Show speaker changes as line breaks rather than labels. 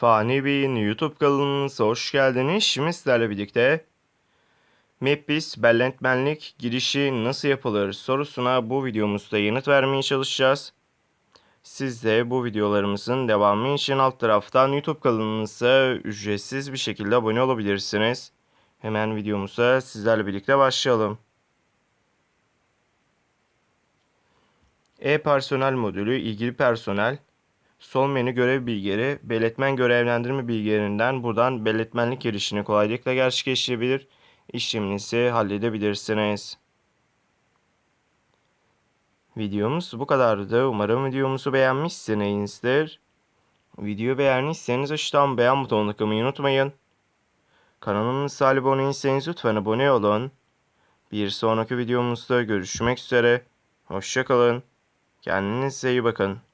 Fani Bey'in YouTube kanalınıza hoş geldiniz. Şimdi sizlerle birlikte Mapbis bellentmenlik girişi nasıl yapılır sorusuna bu videomuzda yanıt vermeye çalışacağız. Siz de bu videolarımızın devamı için alt taraftan YouTube kanalımıza ücretsiz bir şekilde abone olabilirsiniz. Hemen videomuza sizlerle birlikte başlayalım. E-personel modülü ilgili personel Sol menü görev bilgileri, belirtmen görevlendirme bilgilerinden buradan belirtmenlik girişini kolaylıkla gerçekleştirebilir, işleminizi halledebilirsiniz. Videomuz bu kadardı. Umarım videomuzu beğenmişsinizdir. Videoyu beğendiyseniz aşağıdan beğen butonuna tıklamayı unutmayın. Kanalımıza abone değilseniz lütfen abone olun. Bir sonraki videomuzda görüşmek üzere. Hoşçakalın. Kendinize iyi bakın.